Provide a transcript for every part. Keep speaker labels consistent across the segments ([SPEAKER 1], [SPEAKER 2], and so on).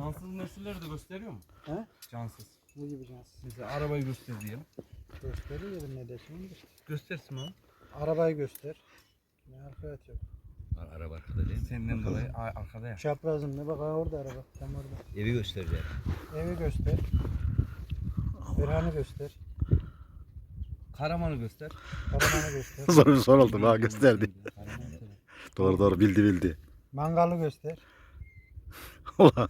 [SPEAKER 1] Cansız nesilleri de gösteriyor mu?
[SPEAKER 2] He?
[SPEAKER 1] Cansız.
[SPEAKER 2] Ne gibi cans?
[SPEAKER 1] Mesela arabayı göster diyelim.
[SPEAKER 2] Gösteriyorum ne de şimdi.
[SPEAKER 1] Göstersin mi?
[SPEAKER 2] Arabayı göster. Ne arkaya atıyor?
[SPEAKER 3] Ar- Araba arkada değil mi?
[SPEAKER 1] Senden dolayı a- arkada ya.
[SPEAKER 2] Çaprazım ne bak ha orada araba. Tam orada.
[SPEAKER 3] Evi göstereceğim.
[SPEAKER 2] Evi göster. Ferhan'ı göster.
[SPEAKER 1] Karaman'ı göster.
[SPEAKER 2] Karaman'ı göster.
[SPEAKER 4] Zor bir soru oldu ha gösterdi.
[SPEAKER 1] Karaman.
[SPEAKER 4] Doğru doğru bildi bildi.
[SPEAKER 2] Mangalı göster.
[SPEAKER 4] Ulan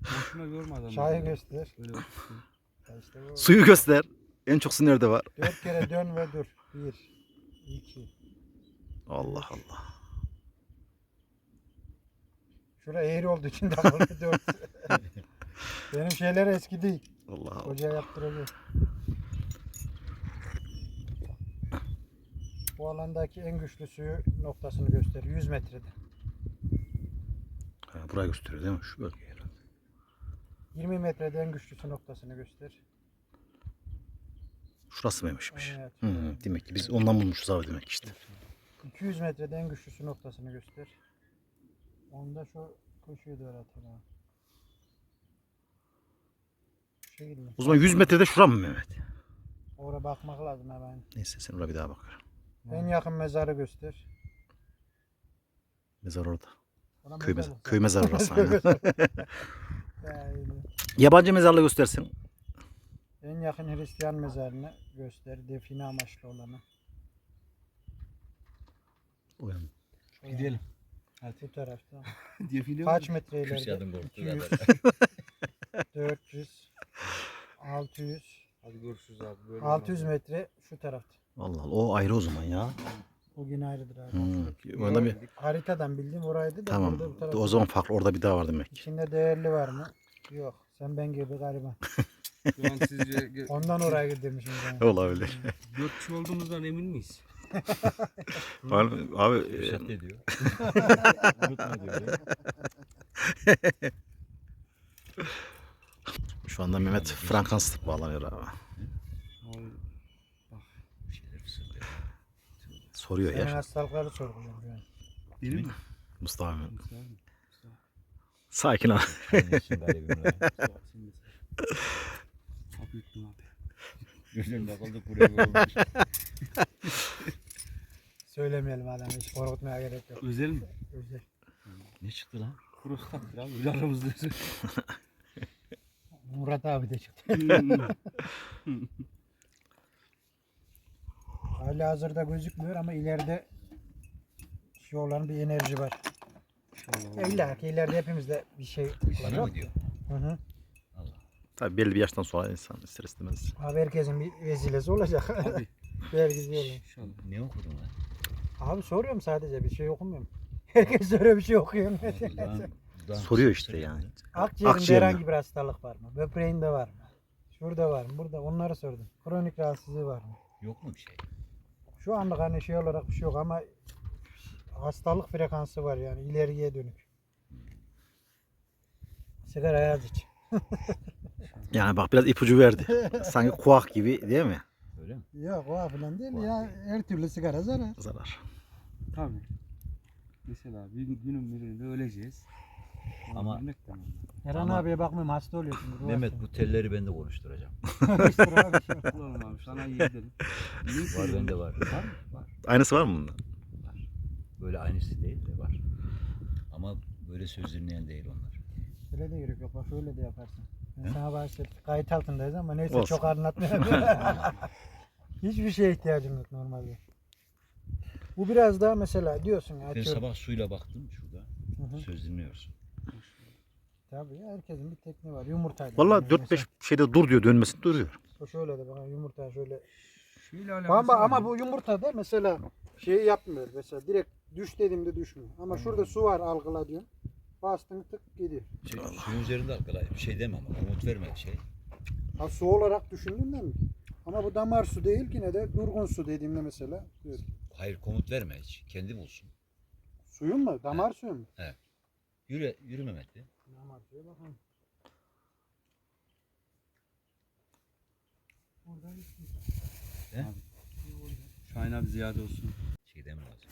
[SPEAKER 1] Boşuna yorma adamı.
[SPEAKER 2] Çayı göster. Ya işte bu.
[SPEAKER 4] suyu göster. En çok su nerede var?
[SPEAKER 2] Dört kere dön ve dur. Bir. iki.
[SPEAKER 4] Allah Allah.
[SPEAKER 2] Şura eğri olduğu için davullu dört. Benim şeyler eski değil.
[SPEAKER 4] Allah Allah.
[SPEAKER 2] Hoca yaptıracak. Bu alandaki en güçlü suyu noktasını gösteriyor. 100 metrede.
[SPEAKER 4] Ha, burayı gösteriyor değil mi? Şu bölge herhalde.
[SPEAKER 2] 20 metrede en güçlüsü noktasını göster.
[SPEAKER 4] Şurası mıymışmış?
[SPEAKER 2] Evet.
[SPEAKER 4] Hı, hı, demek ki biz ondan bulmuşuz abi demek işte.
[SPEAKER 2] 200 metrede en güçlüsü noktasını göster. Onda şu atalım. abi. Şu Şey mi?
[SPEAKER 4] O zaman 100 metrede şura mı Mehmet?
[SPEAKER 2] Oraya bakmak lazım hemen.
[SPEAKER 4] Neyse sen oraya bir daha bak.
[SPEAKER 2] En yakın mezarı göster.
[SPEAKER 4] Mezar orada. Köy,
[SPEAKER 2] mezar
[SPEAKER 4] köy mezarı orası. aynen.
[SPEAKER 2] Ya, iyi.
[SPEAKER 4] Yabancı mezarlığı göstersin.
[SPEAKER 2] En yakın Hristiyan mezarını göster. Define amaçlı olanı.
[SPEAKER 4] O yani.
[SPEAKER 2] Şu
[SPEAKER 1] Gidelim.
[SPEAKER 2] yani, Bu tarafta.
[SPEAKER 1] Defile
[SPEAKER 2] Kaç metre
[SPEAKER 3] Kürşat'ın
[SPEAKER 2] ileride?
[SPEAKER 3] korktuğu
[SPEAKER 2] 200,
[SPEAKER 3] kadar.
[SPEAKER 2] 400, 600,
[SPEAKER 1] Hadi görüşürüz abi. Böyle
[SPEAKER 2] 600
[SPEAKER 1] olmaz.
[SPEAKER 2] metre şu tarafta.
[SPEAKER 4] Allah Allah. O ayrı o zaman ya.
[SPEAKER 2] O yine ayrıdır abi.
[SPEAKER 4] Hmm. Orada bir...
[SPEAKER 2] Haritadan bildiğim oraydı da
[SPEAKER 4] Tamam.
[SPEAKER 2] burada bu tarafta.
[SPEAKER 4] O zaman farklı. Orada bir daha var demek.
[SPEAKER 2] İçinde değerli var mı? Yok. Sen ben gibi.
[SPEAKER 1] Şu an sizce
[SPEAKER 2] Ondan oraya gidemişim ben.
[SPEAKER 4] Olabilir.
[SPEAKER 1] dört kişi olduğumuzdan emin miyiz?
[SPEAKER 4] Abi, abi e,
[SPEAKER 3] Kürşat ne diyor? Unutma diyor.
[SPEAKER 4] şu anda Mehmet Frankenstein bağlanıyor. Abi,
[SPEAKER 3] Bir şeyler fısıldıyor.
[SPEAKER 4] Soruyor
[SPEAKER 2] Senin
[SPEAKER 4] ya
[SPEAKER 2] hastalıkları an.
[SPEAKER 1] Benim mi?
[SPEAKER 4] Mustafa
[SPEAKER 1] abi.
[SPEAKER 4] Sakin ol.
[SPEAKER 3] Gözümde kaldık buraya.
[SPEAKER 2] Söylemeyelim adam hiç korkutmaya gerek yok.
[SPEAKER 1] Özel mi?
[SPEAKER 2] Özel.
[SPEAKER 3] Ne çıktı lan?
[SPEAKER 1] Prostattır abi. Öyle aramızda.
[SPEAKER 2] Murat abi de çıktı. Hala hazırda gözükmüyor ama ileride şey olan bir enerji var. Ya illa ki ileride hepimizde bir şey
[SPEAKER 3] Bana mı
[SPEAKER 2] olacak.
[SPEAKER 3] diyor?
[SPEAKER 2] Hı hı.
[SPEAKER 4] Tabii belli bir yaştan sonra insan ister istemez.
[SPEAKER 2] Abi herkesin bir vesilesi olacak.
[SPEAKER 1] Abi.
[SPEAKER 2] Herkes böyle.
[SPEAKER 3] Ne okudun lan?
[SPEAKER 2] Abi soruyorum sadece bir şey okumuyorum. Herkes soruyor bir şey okuyor.
[SPEAKER 3] Dudağın- dudağın
[SPEAKER 4] Soruyor
[SPEAKER 3] kısık
[SPEAKER 4] işte yani.
[SPEAKER 2] Akciğerinde
[SPEAKER 4] Akciğer mi?
[SPEAKER 2] herhangi bir hastalık var mı? Böbreğinde var mı? Şurada var mı? Burada onları sordum. Kronik rahatsızlığı var mı?
[SPEAKER 3] Yok mu bir şey?
[SPEAKER 2] Şu anlık hani şey olarak bir şey yok ama hastalık frekansı var yani ileriye dönük. Sigara yaz iç.
[SPEAKER 4] Yani bak biraz ipucu verdi. Sanki kuak gibi değil mi?
[SPEAKER 3] Öyle mi?
[SPEAKER 2] Yok o falan değil ya. Her türlü sigara zarar.
[SPEAKER 4] Zarar.
[SPEAKER 1] Tabii. Mesela bir günün birinde öleceğiz.
[SPEAKER 3] Ama-.
[SPEAKER 2] Erhan abiye bakmıyorum hasta oluyorsun. ruh
[SPEAKER 3] Mehmet bu telleri ben de konuşturacağım.
[SPEAKER 1] Oğlum abi sana. Niye
[SPEAKER 3] Var bende var.
[SPEAKER 1] Var mı? Var.
[SPEAKER 4] Aynısı var mı bunda?
[SPEAKER 3] Var. Böyle aynısı değil de var. Ama böyle söz dinleyen değil onlar.
[SPEAKER 2] Öyle de gerek yok. Bak şöyle de yaparsın. Ben sana bahsettim. Kayıt altındayız ama neyse
[SPEAKER 4] Olsun.
[SPEAKER 2] çok anlatmayalım. Hiçbir şeye ihtiyacım yok normalde. Bu biraz daha mesela diyorsun ya
[SPEAKER 3] Ben
[SPEAKER 2] açıyorum.
[SPEAKER 3] sabah suyla baktım şurada.
[SPEAKER 2] Hı hı.
[SPEAKER 3] Söz dinliyorsun.
[SPEAKER 2] Tabii herkesin bir tekniği var. Yumurtayla.
[SPEAKER 4] Valla
[SPEAKER 2] Yani
[SPEAKER 4] 4-5 şeyde dur diyor dönmesin duruyor.
[SPEAKER 2] mesela Şöyle de bana yumurta şöyle.
[SPEAKER 1] Şöyle alakası
[SPEAKER 2] Ama, ama bu yumurta da mesela şeyi yapmıyor. Mesela direkt düş dediğimde düşmüyor. Ama şurada su var algıla diyorum. Bastın tık gidiyor.
[SPEAKER 3] Şey, suyun üzerinde arkadaş bir şey demem ama umut vermedi şey.
[SPEAKER 2] Ha su olarak düşündüğümden mi? Ama bu damar su değil ki ne de durgun su dediğimde mesela. diyor.
[SPEAKER 3] Hayır komut verme hiç. Kendi bulsun.
[SPEAKER 2] Suyun mu? Damar suyu mu?
[SPEAKER 3] Yürü, yürü Mehmet
[SPEAKER 2] bir. Ama şöyle bakın. Oradan gitsin. Abi.
[SPEAKER 1] Şahin abi ziyade olsun.
[SPEAKER 3] Şeyden lazım?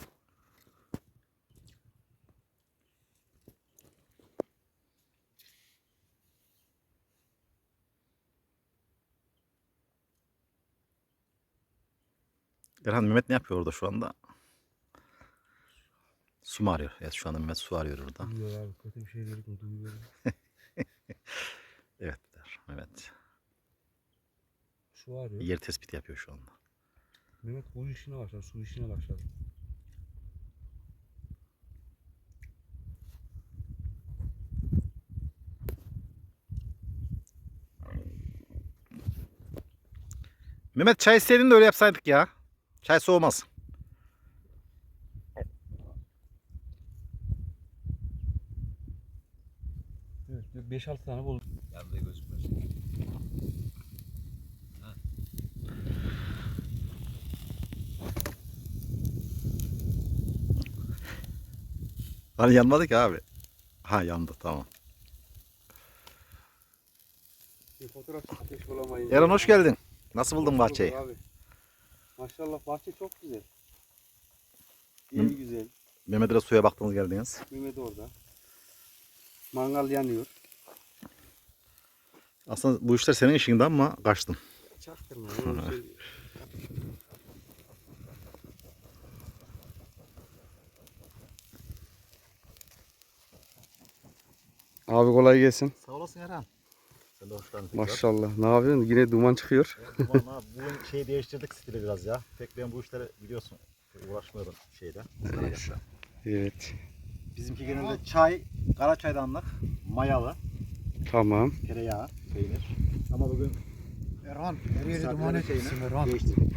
[SPEAKER 4] Erhan Mehmet ne yapıyor orada şu anda? Su mu arıyor? Evet şu anda Mehmet su arıyor orada.
[SPEAKER 1] Duyuyor abi. Kötü bir şey dedik mi.
[SPEAKER 4] Evet der Mehmet.
[SPEAKER 1] Su arıyor.
[SPEAKER 4] Yer tespiti yapıyor şu anda.
[SPEAKER 1] Mehmet bu işine başladı. Su işine başladı.
[SPEAKER 4] Mehmet çay isteydin de öyle yapsaydık ya. Çay soğumaz.
[SPEAKER 1] Evet. 5-6 tane buldum.
[SPEAKER 3] Yanında gözükmez.
[SPEAKER 4] Hani yanmadı ki abi. Ha yandı tamam.
[SPEAKER 1] Bir fotoğraf ateş bulamayınca.
[SPEAKER 4] Eren hoş geldin. Nasıl buldun bahçeyi?
[SPEAKER 1] Abi. Maşallah bahçe çok güzel. Yeri güzel.
[SPEAKER 4] Mehmet'e suya baktınız geldiniz.
[SPEAKER 1] Mehmet orada. Mangal yanıyor.
[SPEAKER 4] Aslında bu işler senin işinde ama kaçtın.
[SPEAKER 1] Bir şey. Abi kolay gelsin.
[SPEAKER 4] Sağ olasın Eren. Sen de hoş geldin.
[SPEAKER 1] Maşallah. Ne yapıyorsun? Yine duman çıkıyor.
[SPEAKER 4] Bugün şeyi değiştirdik stili biraz ya. Pek ben bu işlere biliyorsun. Uğraşmıyorum şeyde.
[SPEAKER 1] Evet.
[SPEAKER 4] Bizimki genelde çay, kara çaydanlık, mayalı,
[SPEAKER 1] Tamam.
[SPEAKER 4] tereyağı, peynir. Ama bugün
[SPEAKER 2] Erhan her yeri duman etmişsin Erhan.
[SPEAKER 4] değiştirdik.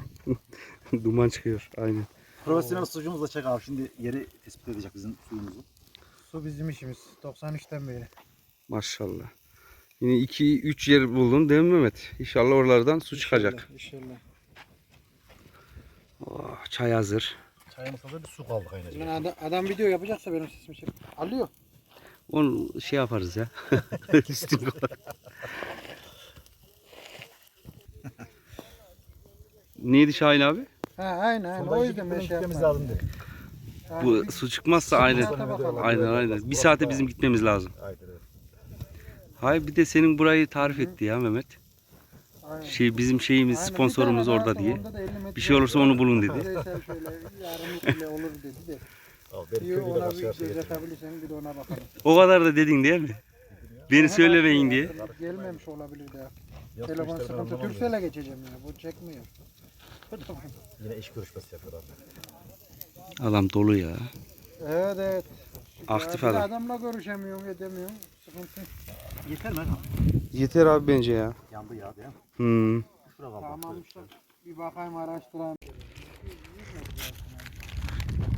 [SPEAKER 1] duman çıkıyor. Aynen.
[SPEAKER 4] Profesyonel sucuğumuzla çek abi. Şimdi yeri tespit edecek bizim suyumuzu.
[SPEAKER 2] Su bizim işimiz. 93'ten beri.
[SPEAKER 1] Maşallah. Yine 2-3 yer buldun değil mi Mehmet? İnşallah oralardan su çıkacak.
[SPEAKER 2] İnşallah.
[SPEAKER 1] Oh, çay hazır.
[SPEAKER 4] Çayımız hazır bir su kaldı kaynayacak.
[SPEAKER 2] Adam, adam video yapacaksa benim sesimi çek. Alıyor.
[SPEAKER 1] Onu şey yaparız ya. Kadar. Neydi Şahin abi?
[SPEAKER 2] Ha aynen aynen. O yüzden ben şey yapmadım.
[SPEAKER 4] lazım dedi.
[SPEAKER 2] Ha,
[SPEAKER 1] Bu su çıkmazsa aynen. Aynen aynen. Bir saate bizim gitmemiz lazım. Hayır bir de senin burayı tarif etti ya Mehmet.
[SPEAKER 2] aynen.
[SPEAKER 1] Şey bizim şeyimiz
[SPEAKER 2] Aynen,
[SPEAKER 1] sponsorumuz orada diye.
[SPEAKER 2] onda da 50 metre
[SPEAKER 1] Bir şey olursa onu bulun dedi.
[SPEAKER 2] Şöyle bile olur dedi de.
[SPEAKER 4] Abi
[SPEAKER 2] İyi ona bir
[SPEAKER 4] şey
[SPEAKER 2] göz
[SPEAKER 4] getirdim.
[SPEAKER 2] atabilirsen bir de ona bakalım.
[SPEAKER 1] O kadar da dedin değil mi? Beni söylemeyin diye.
[SPEAKER 2] Gelmemiş olabilir de.
[SPEAKER 4] Yok,
[SPEAKER 2] Telefon sıkıntı. Türkcell'e geçeceğim ya. Bu çekmiyor.
[SPEAKER 4] Yine iş görüşmesi yapıyor abi.
[SPEAKER 1] Adam dolu ya.
[SPEAKER 2] Evet evet.
[SPEAKER 1] Aktif
[SPEAKER 2] Ya
[SPEAKER 1] adam.
[SPEAKER 2] adamla görüşemiyorum edemiyorum. Sıkıntı.
[SPEAKER 4] Yeter mi Erhan?
[SPEAKER 1] Yeter abi bence ya.
[SPEAKER 4] Yandı ya değil mi?
[SPEAKER 1] Hmm.
[SPEAKER 4] Şura kaldı.
[SPEAKER 2] Tamam işte. Bir bakayım araştırayım.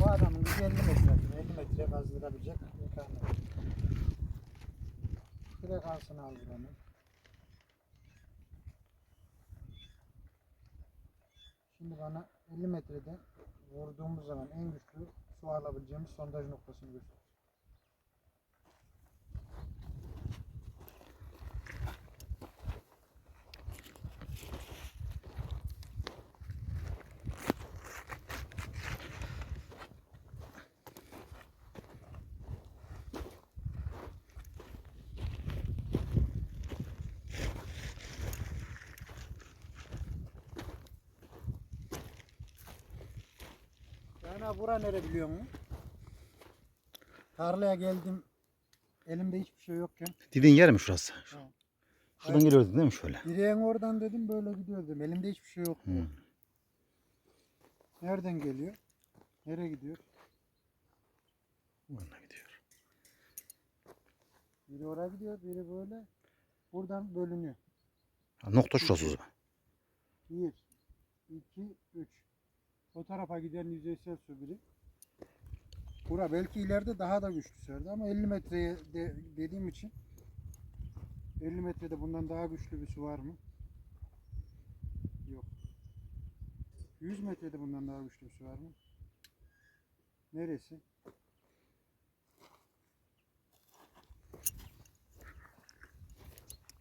[SPEAKER 2] Bu adamın gücü 50 metre. 50 metre kazdırabilecek imkanı var. Frekansını aldı bana. Şimdi bana 50 metrede vurduğumuz zaman en güçlü su alabileceğimiz sondaj noktasını gösteriyor. Yani bura nere biliyor musun? Tarlaya geldim. Elimde hiçbir şey yokken.
[SPEAKER 4] Dediğin yer mi şurası?
[SPEAKER 2] Ha.
[SPEAKER 4] Şuradan geliyordun değil mi şöyle?
[SPEAKER 2] Direğin oradan dedim böyle gidiyordum. Elimde hiçbir şey yok.
[SPEAKER 4] Hı.
[SPEAKER 2] Nereden geliyor? Nereye gidiyor?
[SPEAKER 4] Buradan gidiyor.
[SPEAKER 2] Biri oraya gidiyor, biri böyle. Buradan bölünüyor.
[SPEAKER 4] Ha, nokta şurası o zaman.
[SPEAKER 2] 1, 2, 3. O tarafa giden yüzeysel su biri. Bura belki ileride daha da güçlü sörde ama 50 metreye de, dediğim için 50 metrede bundan daha güçlü bir su var mı? Yok. 100 metrede bundan daha güçlü bir su var mı? Neresi?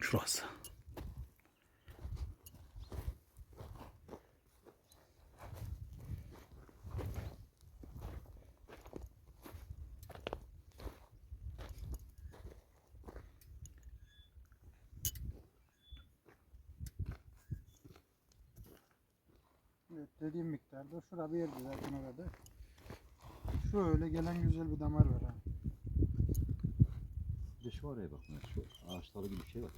[SPEAKER 4] Şurası.
[SPEAKER 2] Dediğim miktarda. Şura bir yerde zaten orada. Şöyle gelen güzel bir damar var ha.
[SPEAKER 3] Bir de şu oraya bak. Şu ağaçları gibi bir şey var.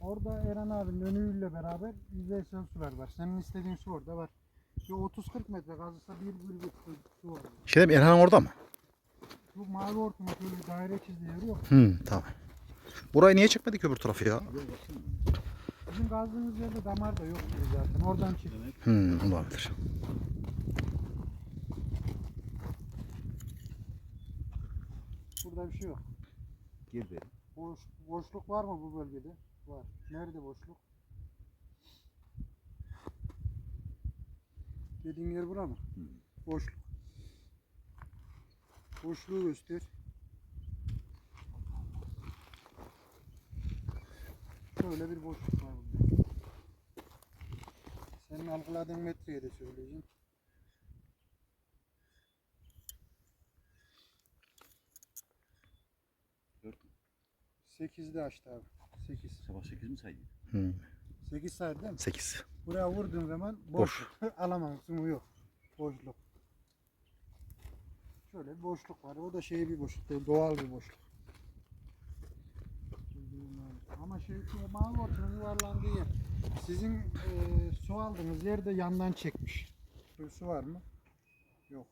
[SPEAKER 2] Orada Eren abinin önüyle beraber yüzeysel sular var. Senin istediğin su orada var. Bir 30-40 metre kazılsa bir bir su var.
[SPEAKER 5] Şey mi Erhan orada mı?
[SPEAKER 2] Bu mavi hortumun şöyle daire çizdiği yeri yok.
[SPEAKER 5] Hı tamam. Burayı niye çekmedik öbür tarafı ya?
[SPEAKER 2] Bizim kazdığımız yerde damar da yok gibi zaten. Oradan çık.
[SPEAKER 5] Hı olabilir.
[SPEAKER 2] Burada bir şey yok.
[SPEAKER 3] Gir benim.
[SPEAKER 2] Boş, boşluk var mı bu bölgede? Var. Nerede boşluk? Dediğin yer bura mı? Boşluk. Boşluğu göster. Şöyle bir boşluk var burada. Senin algıladığın metreye de söyleyeceğim.
[SPEAKER 3] Dört mü?
[SPEAKER 2] 8'de açtı abi. 8.
[SPEAKER 3] Sabah 8 mi saydın?
[SPEAKER 5] Hı.
[SPEAKER 2] 8 saydı değil mi?
[SPEAKER 5] 8.
[SPEAKER 2] Buraya vurduğun zaman boş. Alamam sumu yok. Boşluk. Şöyle bir boşluk var. O da şey bir boşluk değil. Doğal bir boşluk. Şey şu mavi ortanın yuvarlandığı yer. Sizin e, su aldığınız yerde yandan çekmiş. Su var mı? Yok.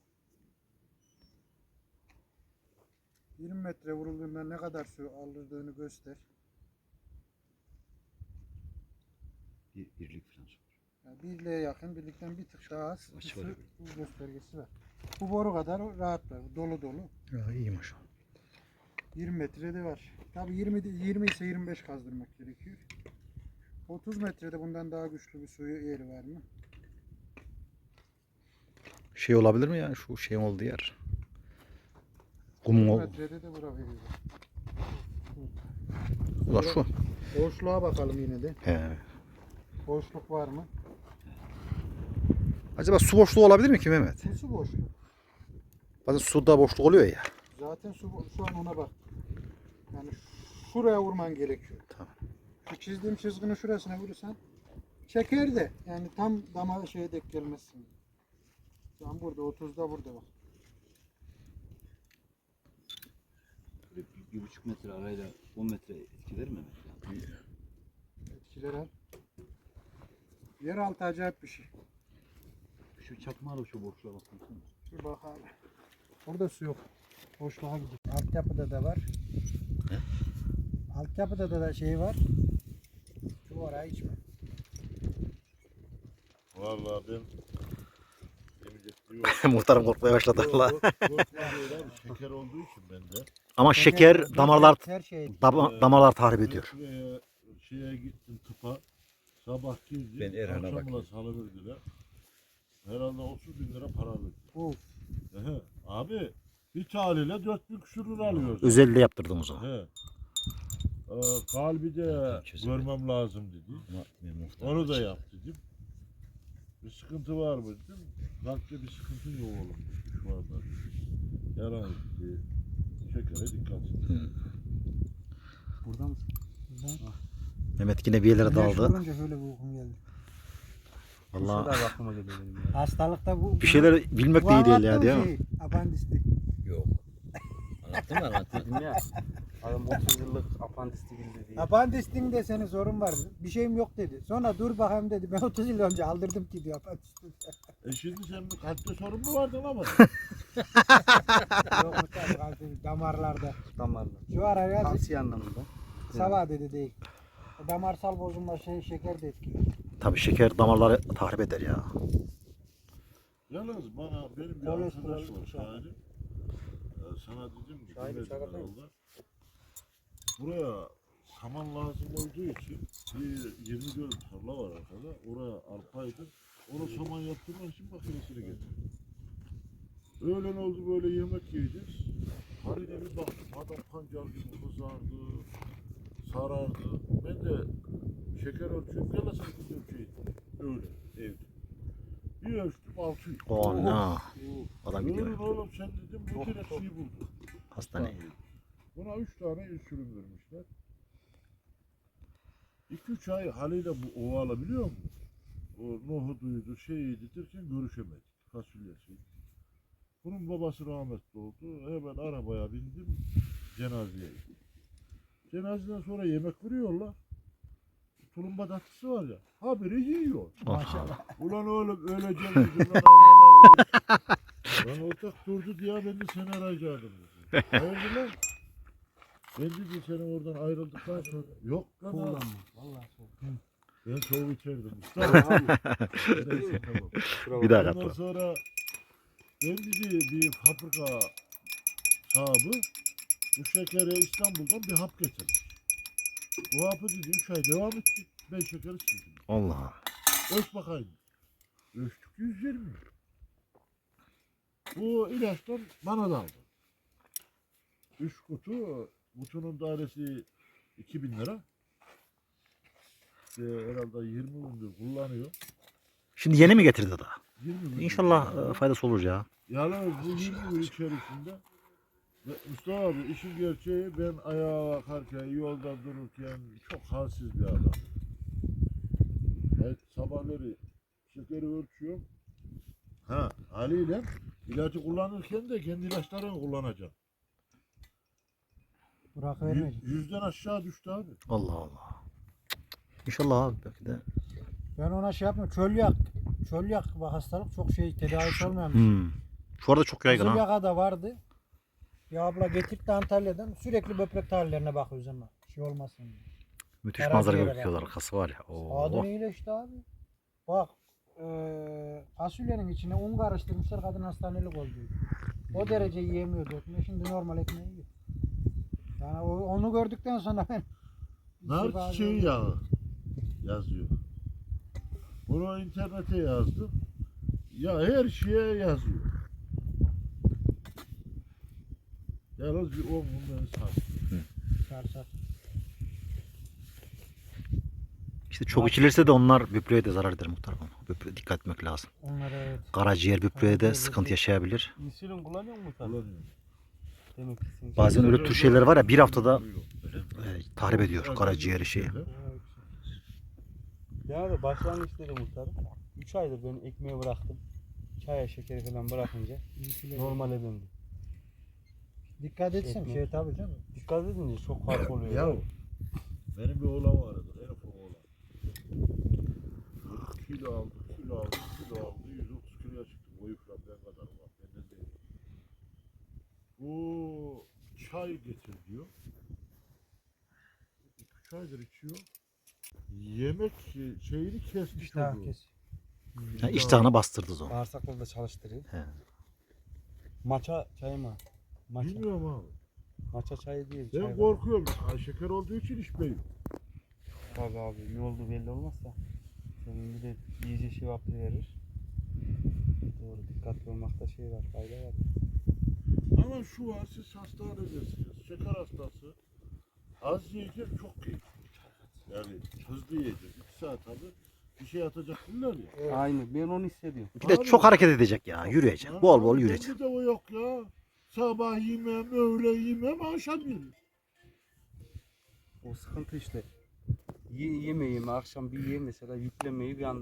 [SPEAKER 2] 20 metre vurulduğunda ne kadar su aldırdığını göster.
[SPEAKER 3] Bir, birlik falan su.
[SPEAKER 2] Yani birliğe yakın, birlikten bir tık daha az bir
[SPEAKER 3] Açı
[SPEAKER 2] su
[SPEAKER 3] var.
[SPEAKER 2] göstergesi var. Bu boru kadar rahat var. Dolu dolu.
[SPEAKER 5] Ya iyi maşallah.
[SPEAKER 2] 20 metrede var. Tabi 20, de- 20 ise 25 kazdırmak gerekiyor. 30 metrede bundan daha güçlü bir suyu yeri var mı?
[SPEAKER 5] Şey olabilir mi ya şu şeyin olduğu yer? Kumun
[SPEAKER 2] 30
[SPEAKER 5] ol.
[SPEAKER 2] metrede de bura veriyor.
[SPEAKER 5] Şu.
[SPEAKER 2] Boşluğa bakalım yine de.
[SPEAKER 5] He.
[SPEAKER 2] Boşluk var mı?
[SPEAKER 5] Acaba su boşluğu olabilir mi ki Mehmet?
[SPEAKER 2] Su boşluğu.
[SPEAKER 5] Bazen suda boşluk oluyor ya.
[SPEAKER 2] Zaten su, şu an ona bak. Yani şuraya vurman gerekiyor.
[SPEAKER 5] Tamam.
[SPEAKER 2] Şu çizdiğim çizginin şurasına vurursan çeker de yani tam dama şeye denk gelmezsin. Şu an burada 30'da burada bak.
[SPEAKER 3] Böyle bir, bir buçuk metre arayla 10 metre etkiler mi? Yani?
[SPEAKER 2] Etkiler al. Yeraltı acayip bir şey.
[SPEAKER 3] Şu çakmağı şu boşluğa bakın.
[SPEAKER 2] Bir bak abi. Orada su yok. Boşluğa gidiyor. Altyapıda da var. Altyapıda da, da şey var. Şu oraya içme.
[SPEAKER 6] Vallahi ben demeyecek bir yok.
[SPEAKER 5] Muhtarım korkmaya başladı Allah.
[SPEAKER 6] Şeker olduğu için bende.
[SPEAKER 5] Ama şeker damarlar
[SPEAKER 2] her şey
[SPEAKER 5] dama- damarlar tahrip ediyor.
[SPEAKER 6] Şuraya, şeye gittim tıpa. Sabah girdim.
[SPEAKER 3] Ben Erhan'a bakayım.
[SPEAKER 6] salıverdiler. Herhalde 30 bin lira para verdim.
[SPEAKER 2] Of.
[SPEAKER 6] Ehe. Abi bir taliyle 4 bin küsür lira alıyoruz.
[SPEAKER 5] Özellikle yaptırdım o zaman.
[SPEAKER 6] He. Ee, kalbi de görmem lazım dedi. Onu da
[SPEAKER 3] için-
[SPEAKER 6] yap dedim. Bir sıkıntı var mı dedim. Kalpte bir sıkıntı yok oğlum dedi şu anda. Herhangi bir şekere dikkat et.
[SPEAKER 2] Burada mısın?
[SPEAKER 5] Mehmet yine bir yerlere daldı.
[SPEAKER 2] vurunca şöyle bir uykum geldi.
[SPEAKER 5] Vallahi.
[SPEAKER 2] Hastalıkta bu.
[SPEAKER 5] bir şeyler bilmek de iyi değil ya değil mi?
[SPEAKER 2] Şey, apandisti.
[SPEAKER 3] Yok. Anlattın mı anlattın ya.
[SPEAKER 1] Adam 30 yıllık apandisti bildi diye.
[SPEAKER 2] Apandistin de senin sorun var. Bir şeyim yok dedi. Sonra dur bakayım dedi. Ben 30 yıl önce aldırdım ki diyor apandisti.
[SPEAKER 6] E şimdi senin kalpte sorun mu vardı ama?
[SPEAKER 2] yok mu tabii kalbi damarlarda.
[SPEAKER 1] Damarlı.
[SPEAKER 2] Şu ara ya
[SPEAKER 1] Tavsiye anlamında.
[SPEAKER 2] sabah dedi değil. Damarsal bozulma şey şeker de etkiliyor.
[SPEAKER 5] Tabii şeker damarları tahrip eder ya.
[SPEAKER 6] Yalnız bana benim bir
[SPEAKER 2] Kolesterol
[SPEAKER 6] arkadaş var. Sana dedim ki herhalde. Buraya saman lazım olduğu için bir 20 dönüm tarla var arkada. Oraya arpaydı. Ona saman yaptırmak için makinesini getirdim. Öğlen oldu böyle yemek yiyeceğiz. Haline bir baktım adam pancar gibi kızardı, sarardı. Ben de şeker sen gidiyorum şey öyle evde. Bir ölçtüm 600.
[SPEAKER 5] O ne? Adam
[SPEAKER 6] Öyle
[SPEAKER 5] gidiyor.
[SPEAKER 6] oğlum sen dedim bu kelepçeyi buldun.
[SPEAKER 5] Hastaneye.
[SPEAKER 6] Buna üç tane insülin vermişler. 2-3 ay haliyle bu ova alabiliyor mu? o nohuduydu, şeyiydi derken görüşemedik. Fasulyesi. Bunun babası rahmetli oldu. Hemen arabaya bindim. Cenazeye gittim. Cenazeden sonra yemek veriyorlar. Tulumba tatlısı var ya. Haberi yiyor.
[SPEAKER 2] Maşallah.
[SPEAKER 6] Ulan oğlum öleceğim Lan ortak durdu diye ben de seni arayacaktım. Hayırdır lan? Ben dedi seni oradan ayrıldıktan sonra. Yok lan abi.
[SPEAKER 2] Kullanma. Vallahi soğuk.
[SPEAKER 6] Ben soğuk içerdim. Mustafa. Neyse, tamam.
[SPEAKER 5] Bir daha
[SPEAKER 6] Ondan
[SPEAKER 5] katla.
[SPEAKER 6] sonra ben dedi bir fabrika sahibi bu şekere İstanbul'dan bir hap getirmiş. Bu hapı dedi 3 ay devam etti. Ben şekeri sildim.
[SPEAKER 5] Allah.
[SPEAKER 6] Ölç bakayım. Ölçtük 120. Bu ilaçtan bana da aldı. 3 kutu, kutunun dairesi 2000 lira. İşte herhalde 20 gündür kullanıyor.
[SPEAKER 5] Şimdi yeni mi getirdi daha?
[SPEAKER 6] 20 gündür
[SPEAKER 5] İnşallah e, faydası olur ya.
[SPEAKER 6] Yalnız bu 20 gün içerisinde Mustafa abi işin gerçeği ben ayağa bakarken yolda dururken çok halsiz bir adam. Evet, sabahları şekeri ölçüyorum. Ha haliyle ilacı kullanırken de kendi ilaçlarını kullanacağım.
[SPEAKER 2] Burak
[SPEAKER 6] Yü-
[SPEAKER 2] vermeyecek.
[SPEAKER 6] yüzden aşağı düştü abi.
[SPEAKER 5] Allah Allah. İnşallah abi belki de.
[SPEAKER 2] Ben ona şey yapmıyorum. Çölyak. Çölyak bu hastalık çok şey tedavisi olmayan.
[SPEAKER 5] Hmm. Şu arada çok yaygın ha.
[SPEAKER 2] Kızılyaka da vardı. Bir abla getirtti Antalya'dan. Sürekli böbrek tahlillerine bakıyoruz ama. Şey olmasın. diye.
[SPEAKER 5] Müthiş
[SPEAKER 2] Karaciğere
[SPEAKER 5] manzara
[SPEAKER 2] bak.
[SPEAKER 5] gözüküyorlar. Arkası var ya. Oo.
[SPEAKER 2] Adın iyileşti abi. Bak eee fasulyenin içine un karıştırmışlar kadın hastanelik oldu. O derece yiyemiyordu ekmeği. Şimdi normal ekmeği yiyor. Yani o- onu gördükten sonra ben
[SPEAKER 6] Nar çiçeği yağı yazıyor. Bunu internete yazdım. Ya her şeye yazıyor. Yalnız bir 10 gün beni sarstı.
[SPEAKER 2] Sarsar.
[SPEAKER 5] İşte çok içilirse de onlar böbreğe de zarar eder muhtarım. Böbreğe dikkat etmek lazım.
[SPEAKER 2] Onları evet.
[SPEAKER 5] Karaciğer böbreğe de sıkıntı yaşayabilir.
[SPEAKER 1] İnsülin kullanıyor mu sen?
[SPEAKER 6] Kullanıyorum.
[SPEAKER 1] Demek ki sen-
[SPEAKER 5] Bazen öyle tür şeyler var ya bir haftada e, tahrip ediyor karaciğeri şeyi.
[SPEAKER 1] Ya da başlangıç dedi muhtarım. 3 aydır ben ekmeği bıraktım. Çaya şekeri falan bırakınca normale döndü.
[SPEAKER 2] Dikkat etsem
[SPEAKER 1] Ekmek.
[SPEAKER 2] şey tabii canım.
[SPEAKER 1] Dikkat edince çok fark oluyor.
[SPEAKER 6] Ya benim bir oğlan vardı. Kilo aldı, kilo aldı, kilo aldı. 130 kiloya çıktı. Boyu falan ben kadar var. Benden değil. Bu çay getir diyor. İki çaydır içiyor. Yemek şey- şeyini kesmiş
[SPEAKER 2] İştah
[SPEAKER 6] çocuğu.
[SPEAKER 2] kes.
[SPEAKER 5] Ha, iştahına bastırdı o.
[SPEAKER 1] Bağırsakları da çalıştırıyor.
[SPEAKER 5] He.
[SPEAKER 1] Maça çayı mı? Maça.
[SPEAKER 6] Bilmiyorum abi.
[SPEAKER 1] Maça çayı çay
[SPEAKER 6] Ben
[SPEAKER 1] var.
[SPEAKER 6] korkuyorum. Ay, şeker olduğu için içmeyin.
[SPEAKER 1] Tabii abi ne oldu belli olmazsa. Senin bir de iyice şey yaptı verir. Doğru dikkatli olmakta şey var fayda var.
[SPEAKER 6] Ama şu var siz hastanedesiniz. Şeker hastası. Az yiyecek çok iyi. Yani hızlı yiyecek. 2 saat abi bir şey atacak bunlar ya.
[SPEAKER 1] Aynen ben onu hissediyorum.
[SPEAKER 5] Bir de çok hareket edecek ya. Yürüyecek.
[SPEAKER 6] Ha,
[SPEAKER 5] Bol bol
[SPEAKER 6] abi
[SPEAKER 5] yürüyecek.
[SPEAKER 6] Bende de o yok ya. Sabah yemem, öğle yemem, akşam yemem.
[SPEAKER 1] O sıkıntı işte. Ye, akşam bir ye mesela yüklemeyi bir anda